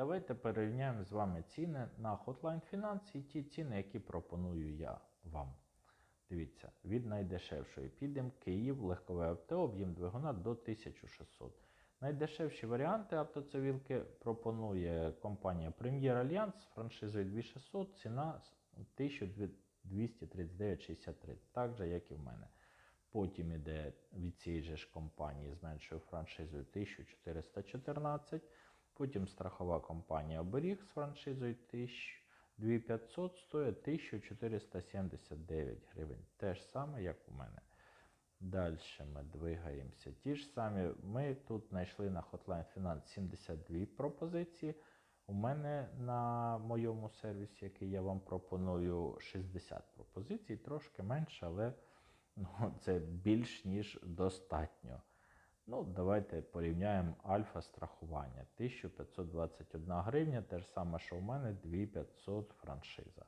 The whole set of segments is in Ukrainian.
Давайте порівняємо з вами ціни на Hotline Finance і ті ціни, які пропоную я вам. Дивіться, від найдешевшої підемо Київ, легкове авто, об'єм двигуна до 1600. Найдешевші варіанти автоцивілки пропонує компанія Premier Alliance з франшизою 2600, ціна 1239,63, так же, як і в мене. Потім іде від цієї ж компанії з меншою франшизою 1414. Потім страхова компанія Оберіг з франшизою 2500 стоїть 1479 гривень. Те ж саме, як у мене. Далі ми двигаємося. Ті ж самі. Ми тут знайшли на Hotline Finance 72 пропозиції. У мене на моєму сервісі, який я вам пропоную, 60 пропозицій, трошки менше, але ну, це більш ніж достатньо. Ну, давайте порівняємо альфа страхування. 1521 гривня, те ж саме, що у мене 2500 франшиза.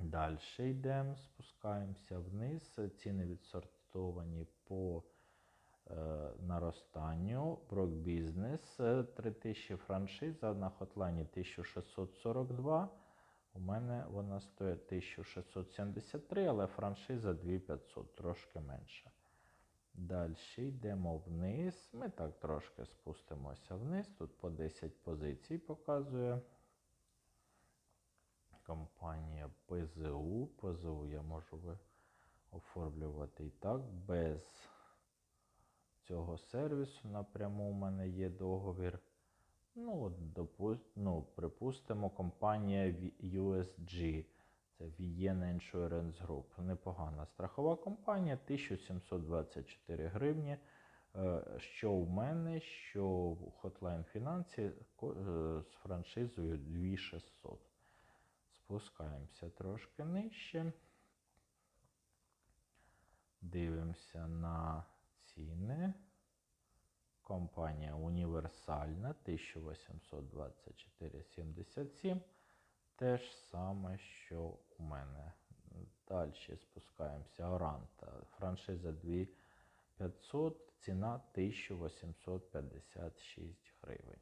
Далі йдемо, спускаємося вниз. Ціни відсортовані по е, наростанню. Брок бізнес 3000 франшиза на хотлайні 1642. У мене вона стоїть 1673, але франшиза 2500, трошки менша. Далі йдемо вниз. Ми так трошки спустимося вниз. Тут по 10 позицій показує. Компанія ПЗУ. ПЗУ я можу оформлювати і так, без цього сервісу. Напряму у мене є договір. Ну, от, допу- ну, припустимо, компанія USG. Vienna Insurance Group. Непогана страхова компанія, 1724 гривні. Е, Що в мене, що в Hotline ко- е, з франшизою 2600. Спускаємося трошки нижче. Дивимося на ціни. Компанія універсальна 1824,77. Те ж саме, що у мене. Далі спускаємося. Оранта. Франшиза 2500, ціна 1856 гривень.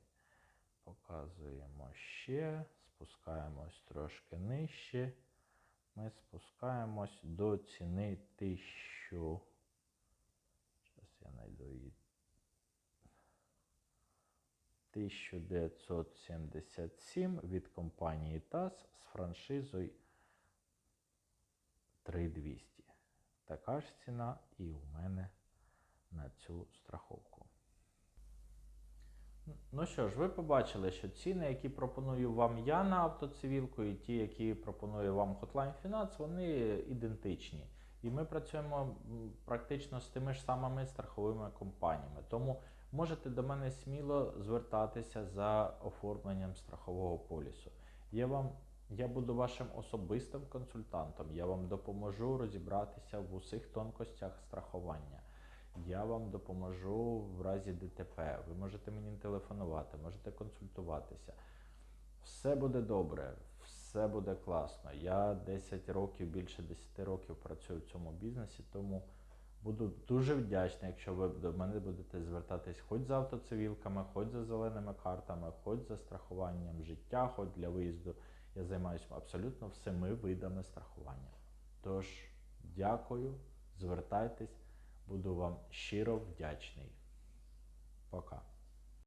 Показуємо ще, спускаємось трошки нижче. Ми спускаємось до ціни 1000. Зараз я знайду її. 1977 від компанії ТАС з франшизою 3200. Така ж ціна і у мене на цю страховку. Ну що ж, ви побачили, що ціни, які пропоную вам я на автоцивілку, і ті, які пропонує вам Hotline Finance, вони ідентичні. І ми працюємо практично з тими ж самими страховими компаніями. Тому можете до мене сміло звертатися за оформленням страхового полісу. Я вам я буду вашим особистим консультантом. Я вам допоможу розібратися в усіх тонкостях страхування. Я вам допоможу в разі ДТП. Ви можете мені телефонувати, можете консультуватися. Все буде добре, все буде класно. Я 10 років, більше 10 років працюю в цьому бізнесі, тому буду дуже вдячний, якщо ви до мене будете звертатись хоч за автоцивілками, хоч за зеленими картами, хоч за страхуванням життя, хоч для виїзду. Я займаюся абсолютно всіми видами страхування. Тож, дякую, звертайтесь, буду вам щиро вдячний. Пока.